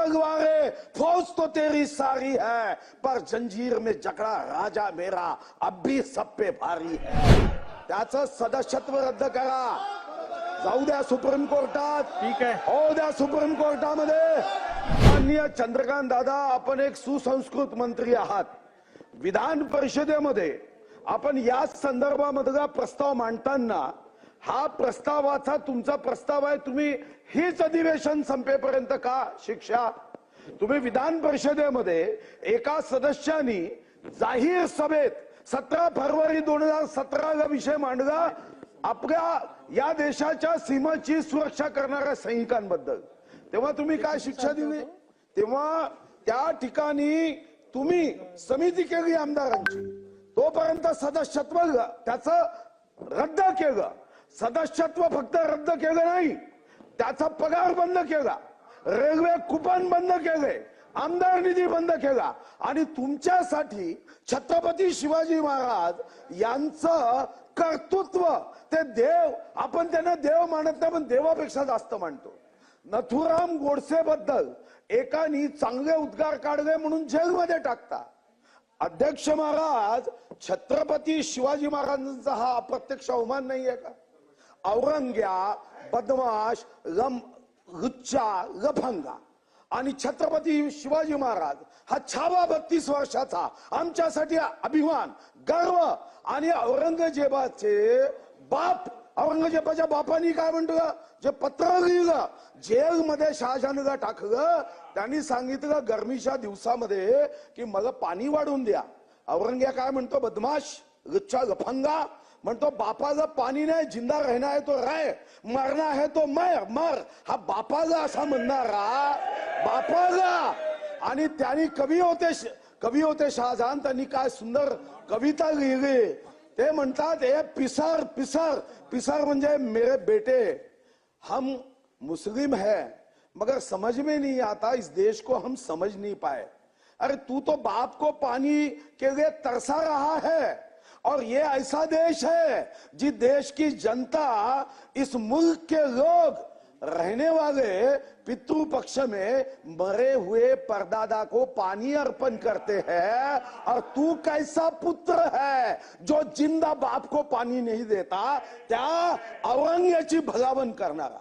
तलवारे फौज तो तेरी सारी है पर जंजीर में जकड़ा राजा मेरा अब भी सब पे भारी है। त्याचं सदस्यत्व रद्द करा। जाऊ द्या सुप्रीम कोर्टात। ठीक आहे. हो द्या सुप्रीम कोर्टामध्ये। माननीय चंद्रकांत दादा आपण एक सुसंस्कृत मंत्री आहात. विधान परिषदेमध्ये आपण याच संदर्भामधला प्रस्ताव मांडताना हा प्रस्तावाचा तुमचा प्रस्ताव आहे तुम्ही हीच अधिवेशन संपेपर्यंत का शिक्षा? तुम्ही विधान परिषदेमध्ये एका सदस्यानी जाहीर सभेत सतरा फरवरी दोन हजार सतराला विषय मांडला आपल्या या देशाच्या सीमाची सुरक्षा करणाऱ्या सैनिकांबद्दल. तेव्हा तुम्ही काय शिक्षा दिली? तेव्हा त्या ठिकाणी तुम्ही समिती केली आमदारांची. तोपर्यंत सदस्यत्व त्याचं रद्द केलं. सदस्यत्व फक्त रद्द केलं नाही त्याचा पगार बंद केला रेल्वे कुपन बंद केले आमदार निधी बंद केला. आणि तुमच्यासाठी छत्रपती शिवाजी महाराज यांचं कर्तृत्व ते देव आपण त्यांना देव मानत नाही पण देवापेक्षा जास्त मानतो. नथुराम गोडसे बद्दल एकानी चांगले उद्गार काढले म्हणून जेलमध्ये टाकता. अध्यक्ष महाराज छत्रपती शिवाजी महाराजांचा हा अप्रत्यक्ष अवमान नाहीये का? औरंग्या बदमाश लम लुच्चा लफंगा. आणि छत्रपती शिवाजी महाराज हा छावा बत्तीस वर्षाचा आमच्यासाठी अभिमान गर्व आणि औरंगजेबाचे बाप. औरंगजेबाच्या बापानी काय म्हणतो जे पत्र लिहिलं जेलमध्ये शहाजहानला टाकलं त्यांनी सांगितलं गरमीच्या दिवसामध्ये की मला पाणी वाढून द्या. औरंग्या काय म्हणतो? बदमाश लुच्चा लफंगा. म्हणतो बापाचं पाणी नाही जिंदा रहना है तो राय मरना है तो मर मर. हा बापाचा असा म्हणणारा बापाचा. आणि त्यांनी कवी होते कवी होते शहाजहान त्यांनी काय सुंदर कविता लिहिली. ते म्हणतात हे पिसार पिसार पिसार म्हणजे मेरे बेटे हम मुस्लिम है मगर समझ में नहीं आता इस देश को हम समझ नहीं पाए. अरे तू तो बाप को पानी के लिए तरसा रहा है। और ये ऐसा देश है जिस देश की जनता इस मुल्क के लोग रहने वाले पितृ पक्ष में मरे हुए परदादा को पानी अर्पण करते हैं और तू कैसा पुत्र है जो ज़िंदा बाप को पानी नहीं देता? त्या औरंग्याची भलावण करणारा।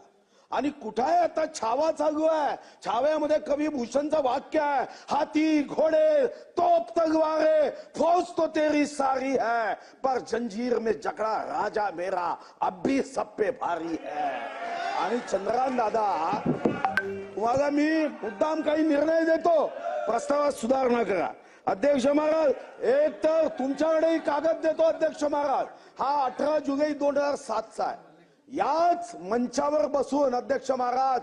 आणि कुठं आहे आता छावा चालू आहे? छाव्यामध्ये कवी भूषणचं वाक्य आहे. हाती घोडे तोप तलवारे फौज तो तेरी सारी है. पर जंजीर में जकड़ा राजा मेरा अब भी सब पे भारी है. आणि चंद्रकांत दादा तुम्हाला मी मुद्दाम काही निर्णय देतो. प्रस्तावात सुधारणा करा. अध्यक्ष महाराज एक तर तुमच्याकडे कागद देतो अध्यक्ष महाराज. हा अठरा जुलै दोन हजार सातचा आहे. याच मंचावर बसून अध्यक्ष महाराज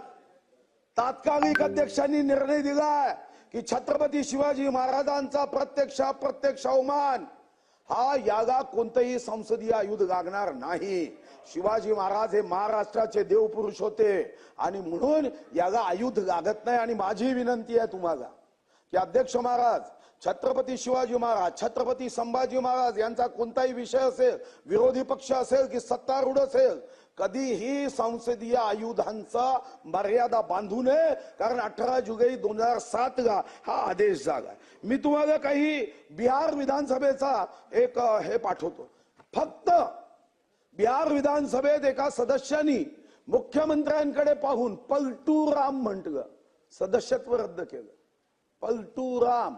तात्कालिक अध्यक्षांनी निर्णय दिलाय की छत्रपती शिवाजी महाराजांचा प्रत्यक्ष अप्रत्यक्ष अवमान हा याला कोणतंही संसदीय आयुध लागणार नाही. शिवाजी महाराज हे महाराष्ट्राचे देवपुरुष होते आणि म्हणून याला आयुध लागत नाही. आणि माझी विनंती आहे तुम्हाला की अध्यक्ष महाराज छत्रपती शिवाजी महाराज छत्रपती संभाजी महाराज यांचा कोणताही विषय असेल विरोधी पक्ष असेल की सत्तारूढ असेल कधीही संसदीय आयुधांचा मर्यादा बांधू नये कारण अठरा जुलै दोन हजार सात ला हा आदेश झाला मी तुम्हाला काही बिहार विधानसभेचा एक हे पाठवतो. फक्त बिहार विधानसभेत एका सदस्यांनी मुख्यमंत्र्यांकडे पाहून पलटू राम म्हटलं. सदस्यत्व रद्द केलं. पलटू राम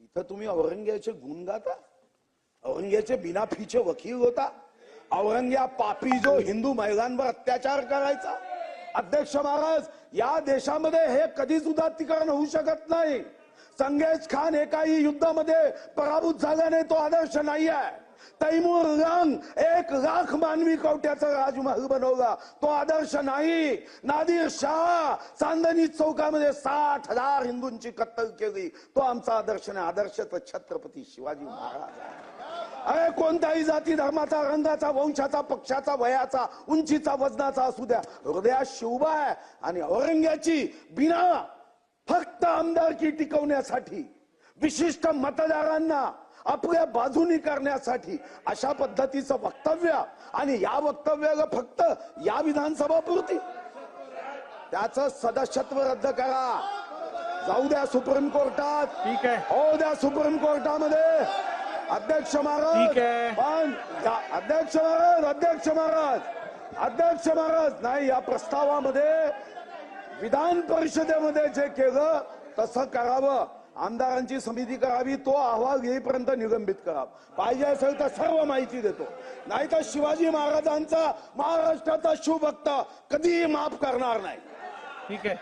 इथं तुम्ही औरंग्याचे गुण गाता? औरंग्याचे बिना फीचे वकील होता? औरंग्या पापी जो हिंदू महिलांवर अत्याचार करायचा. अध्यक्ष महाराज या देशामध्ये हे कधीच उदात्तीकरण होऊ शकत नाही. संगेज खान एकाही युद्धामध्ये पराभूत झाल्याने तो आदर्श नाही आहे तैमूर रंग एक लाख मानवी कवट्याचा राजमहल बनवला. तो आदर्श नाही. नादिर शाह चांदणी चौकामध्ये साठ हजार हिंदूंची कत्तल केली. तो आमचा आदर्श नाही. आदर्श तर छत्रपती शिवाजी महाराज आहे. अरे कोणत्याही जाती धर्माचा रंगाचा वंशाचा पक्षाचा वयाचा उंचीचा वजनाचा असू द्या. हृदयात शिवबा आहे आणि औरंग्याची बिना फक्त आमदारकी टिकवण्यासाठी विशिष्ट मतदारांना आपल्या बाजूनी करण्यासाठी अशा पद्धतीचं वक्तव्य आणि या वक्तव्याला फक्त या विधानसभा पुरती. त्याचं सदस्यत्व रद्द करा. जाऊ द्या सुप्रीम कोर्टात. ठीक आहे. हो द्या सुप्रीम कोर्टामध्ये. अध्यक्ष महाराज. ठीक आहे. पण अध्यक्ष महाराज अध्यक्ष महाराज अध्यक्ष महाराज नाही या प्रस्तावामध्ये विधान परिषदेमध्ये जे केलं तसं करावं. आमदारांची समिती करावी तो अहवाल येईपर्यंत निलंबित करा पाहिजे असेल तर सर्व माहिती देतो. नाही तर शिवाजी महाराजांचा महाराष्ट्राचा शिवभक्त कधीही माफ करणार नाही. ठीक आहे.